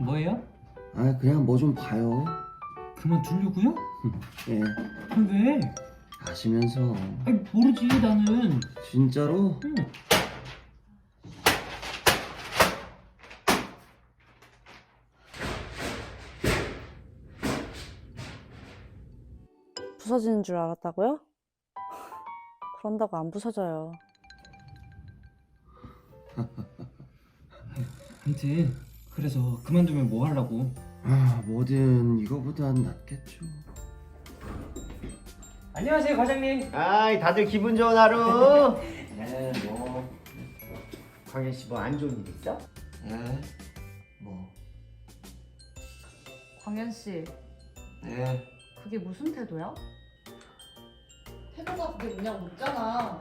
뭐예요? 아 그냥 뭐 좀 봐요. 그만 두려고요? 예. 아, 왜? 아시면서 아니 모르지 나는. 진짜로 응. 부서지는 줄 알았다고요? 그런다고 안 부서져요. 아무튼 그래서 그만두면 뭐 하려고? 아 뭐든 이거보단 낫겠죠. 안녕하세요 과장님. 아이 다들 기분 좋은 하루. 네, 뭐, 광현 씨뭐 안 좋은 일 있어? 네, 뭐, 광현 씨, 네. 그게 무슨 태도야? 태도가 그게 뭐냐고 묻잖아.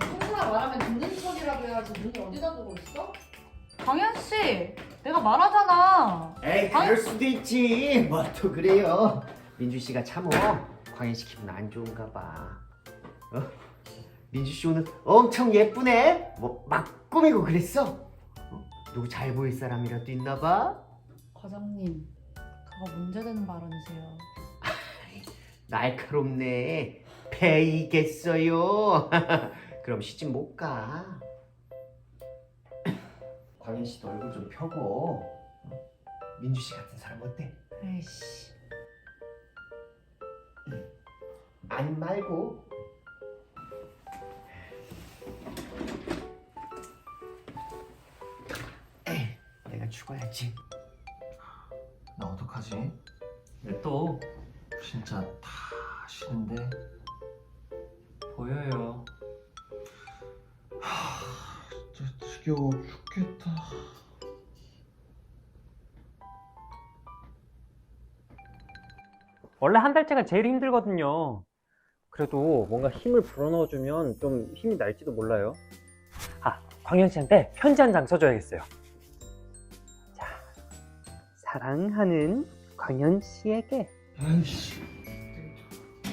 성수라 말하면 듣는 척이라도 해야지 눈이 어디다 보고 있어? 광현 씨, 내가 말하잖아. 에이 그럴 수도 있지. 뭐 또 그래요. 민주 씨가 참어. 광현 씨 기분 안 좋은가 봐. 어? 민주 씨 오늘 엄청 예쁘네. 뭐 막 꾸미고 그랬어? 어? 누구 잘 보일 사람이라도 있나 봐? 과장님, 그거 문제되는 발언이세요. 날카롭네. 배이겠어요. 그럼 시집 못 가. 광현 씨도 얼굴 좀 펴고. 어? 민주 씨 같은 사람 어때? 에이씨, 아니 말고. 에이, 내가 죽어야지. 나 어떡하지? 왜 또? 진짜 다 싫은데. 보여요. 진짜 지겨워 죽겠다. 원래 한 달째가 제일 힘들거든요. 그래도 뭔가 힘을 불어넣어주면 좀 힘이 날지도 몰라요. 아, 광현 씨한테 편지 한 장 써줘야겠어요. 자, 사랑하는 광현 씨에게. 아이씨.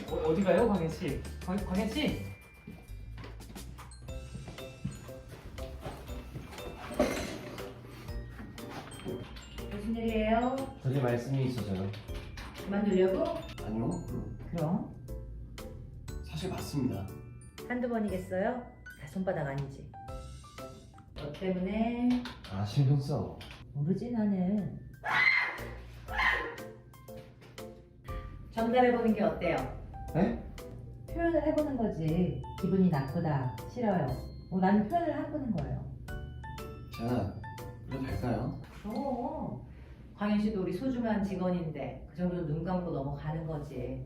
어, 어디 가요 광현 씨? 광, 광현 씨? 무슨 일이에요? 저기 말씀이 있어서요. 그만두려고? 아니요. 그럼 사실 맞습니다. 한두 번이겠어요? 다 손바닥 아니지? 너 때문에 아 신경 써. 모르지 나는 정답해보는 게 어때요? 네? 표현을 해보는 거지 기분이 나쁘다 싫어요 뭐 나는 표현을 해보는 거예요 제가 그래도 될까요? 그럼 광현 씨도 우리 소중한 직원인데 그 정도는 눈 감고 넘어가는 거지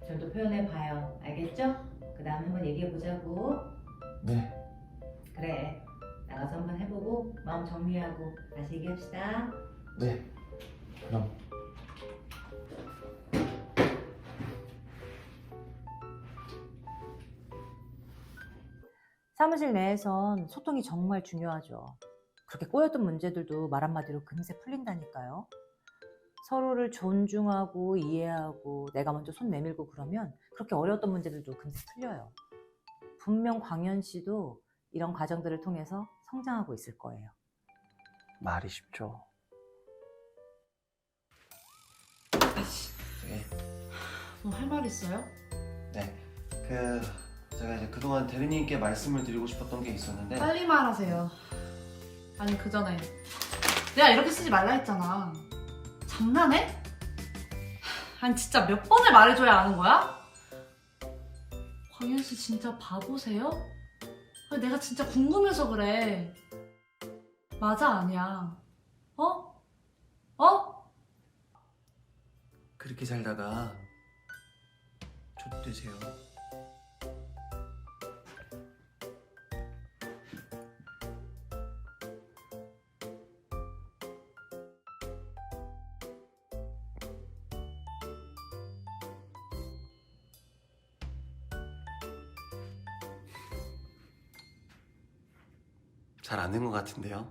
그 정도 표현해 봐요 알겠죠? 그 다음에 한번 얘기해 보자고 네. 그래 나가서 한번 해보고 마음 정리하고 다시 얘기합시다 네. 그럼. 사무실 내에선 소통이 정말 중요하죠. 그렇게 꼬였던 문제들도 말 한마디로 금세 풀린다니까요. 서로를 존중하고 이해하고 내가 먼저 손 내밀고 그러면 그렇게 어려웠던 문제들도 금세 풀려요. 분명 광현 씨도 이런 과정들을 통해서 성장하고 있을 거예요. 말이 쉽죠. 네. 뭐 할 말 있어요? 네. 그 제가 이제 그동안 대리님께 말씀을 드리고 싶었던 게 있었는데 빨리 말하세요. 아니 그 전에 내가 이렇게 쓰지 말라 했잖아. 장난해? 아니 진짜 몇 번을 말해줘야 아는 거야? 광현 씨 진짜 바보세요? 내가 진짜 궁금해서 그래. 맞아 아니야? 어? 어? 그렇게 살다가 좆되세요. 잘 안 된 것 같은데요.